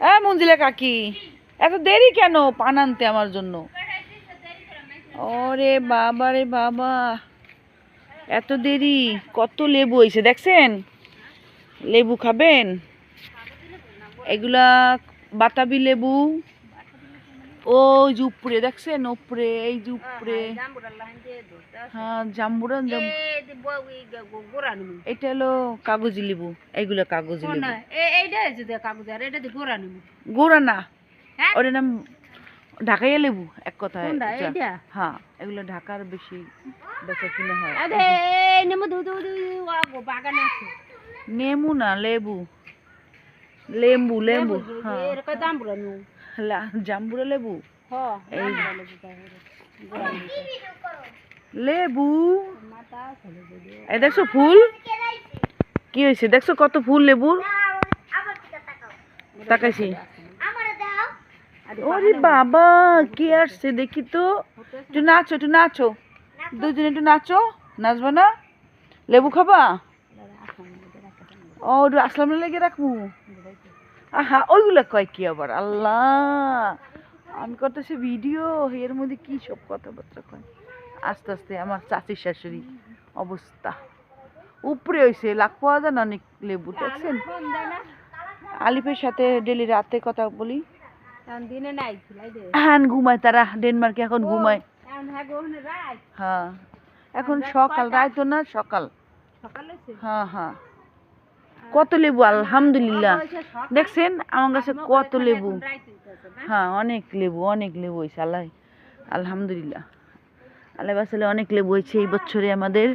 এ মঞ্জিলা কাকি, এত দেরি কেন পান আনতে আমার জন্য? ওরে বাবা রে বাবা, এত দেরি, কত লেবু হয়েছে দেখছেন? লেবু খাবেন? এগুলা বাতাবি লেবু ওই যে উপরে দেখছেন উপরে? এই যে উপরে। হ্যাঁ জাম্বুরা এটা হলো কাগজি লেবু এইগুলো কাগজি লেবু। গোড়া না হ্যাঁ? নাম ঢাকাইয়া লেবু এক? যা- হ্যাঁ এগুলো ঢাকার বেশি বেচা কিনা হয়। নেমু না লেবু। লেম্বু লেম্বু হ্যাঁ। জাম্বুরা লেবু? লেবু এই দেখছ ফুল? কি হয়েছে? দেখছ কত ফুল লেবুর? তাকাইছি। ওরে বাবা কি আসছে দেখি তো। একটু নাচো একটু নাচো। দুজনে একটু নাচো। নাচবো না? লেবু খাবা? ও আসলাম লেগে রাখব। আহা ওইগুলো কয় কি আবার? আল্লাহ! আমি করতেছি ভিডিও এর মধ্যে কি সব কথাবার্তা কয়? আস্তে আস্তে আমার চাচির শাশুড়ি অবস্থা। উপরে হয়েছে লাখ পাওয়া যায় না অনেক লেবু দেখছেন? আলিফের সাথে ডেলি রাতে কথা বলি। হ্যাঁ ঘুমায় তারা ডেনমার্কে এখন ঘুমায়। হ্যাঁ হ্যাঁ এখন সকাল রাত তো না সকাল। সকালে হ্যাঁ হ্যাঁ। কত লেবু, আলহামদুলিল্লাহ। দেখছেন, আমার কাছে কত লেবু। হ্যাঁ অনেক লেবু অনেক লেবু হয়েছে, আল্লাহ। আলহামদুলিল্লাহ। আল্লাহ বাসালে অনেক লেবু হয়েছে এই বছরে আমাদের।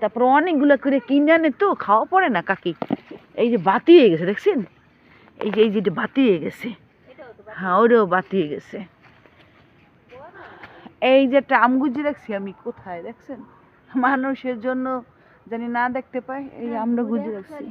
তারপর অনেকগুলো করে কিনে আনে তো, খাওয়া পড়ে না কাকি। এই যে বাতি হয়ে গেছে, দেখছেন? এই যে এই যে বাতি হয়ে গেছে। হ্যাঁ ওটাও বাতি হয়ে গেছে। এই যে একটা আম গুজি রাখছি আমি কোথায়, দেখছেন? মানুষের জন্য জানি না দেখতে পাই এই আমরা গুজে রাখছি